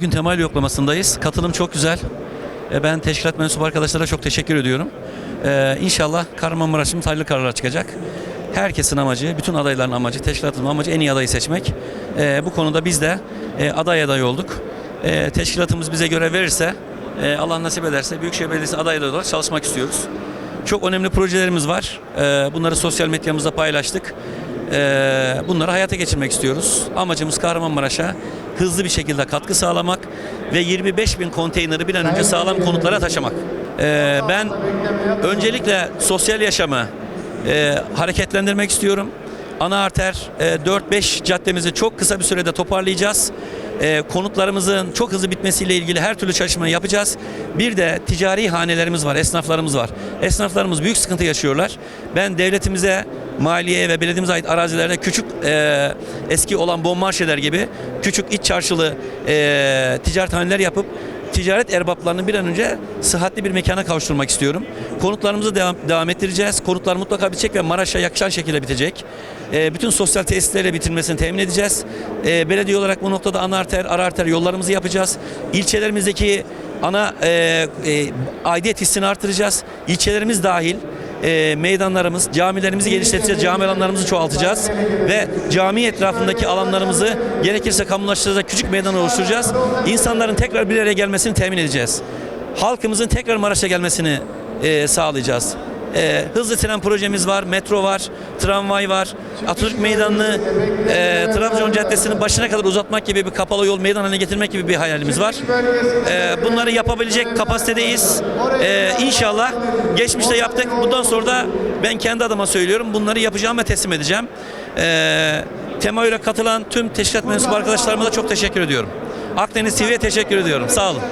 bugün temel yoklamasındayız. Katılım çok güzel. E, ben teşkilat mensubu arkadaşlara çok teşekkür ediyorum. E, inşallah Kahramanmaraş'ın hayırlı kararlar çıkacak. Herkesin amacı, bütün adayların amacı, teşkilatın amacı en iyi adayı seçmek. E, bu konuda biz de e, aday aday olduk. Teşkilatımız bize görev verirse, Allah nasip ederse Büyükşehir Belediyesi aday aday olarak çalışmak istiyoruz. Çok önemli projelerimiz var. Bunları sosyal medyamızda paylaştık. Bunları hayata geçirmek istiyoruz. Amacımız Kahramanmaraş'a hızlı bir şekilde katkı sağlamak ve 25 bin konteyneri bir an önce sağlam konutlara taşımak. Ee, ben öncelikle sosyal yaşamı e, hareketlendirmek istiyorum. Ana arter e, 4-5 caddemizi çok kısa bir sürede toparlayacağız. E, konutlarımızın çok hızlı bitmesiyle ilgili her türlü çalışmayı yapacağız. Bir de ticari hanelerimiz var, esnaflarımız var. Esnaflarımız büyük sıkıntı yaşıyorlar. Ben devletimize, maliyeye ve belediyemize ait arazilerde küçük e, eski olan bonmarşeler gibi küçük iç çarşılı e, ticaret haneler yapıp ticaret erbaplarını bir an önce sıhhatli bir mekana kavuşturmak istiyorum. Konutlarımızı devam, devam ettireceğiz. Konutlar mutlaka bitecek ve Maraş'a yakışan şekilde bitecek. E, bütün sosyal tesislerle bitirmesini temin edeceğiz. E, belediye olarak bu noktada ana arter, ara arter yollarımızı yapacağız. İlçelerimizdeki ana e, e, aidiyet hissini artıracağız. İlçelerimiz dahil e, meydanlarımız, camilerimizi geliştireceğiz, cami alanlarımızı çoğaltacağız ve cami etrafındaki alanlarımızı gerekirse kamulaştıracak küçük meydan oluşturacağız. İnsanların tekrar bir araya gelmesini temin edeceğiz. Halkımızın tekrar Maraş'a gelmesini e, sağlayacağız. E, hızlı tren projemiz var, metro var, tramvay var. Atatürk Meydanı'nı e, Trabzon Caddesi'nin başına kadar uzatmak gibi bir kapalı yol meydan haline getirmek gibi bir hayalimiz var. E, bunları yapabilecek kapasitedeyiz. E, inşallah geçmişte yaptık. Bundan sonra da ben kendi adıma söylüyorum. Bunları yapacağım ve teslim edeceğim. E, Temayül'e katılan tüm teşkilat mensubu arkadaşlarıma da çok teşekkür ediyorum. Akdeniz TV'ye teşekkür ediyorum. Sağ olun.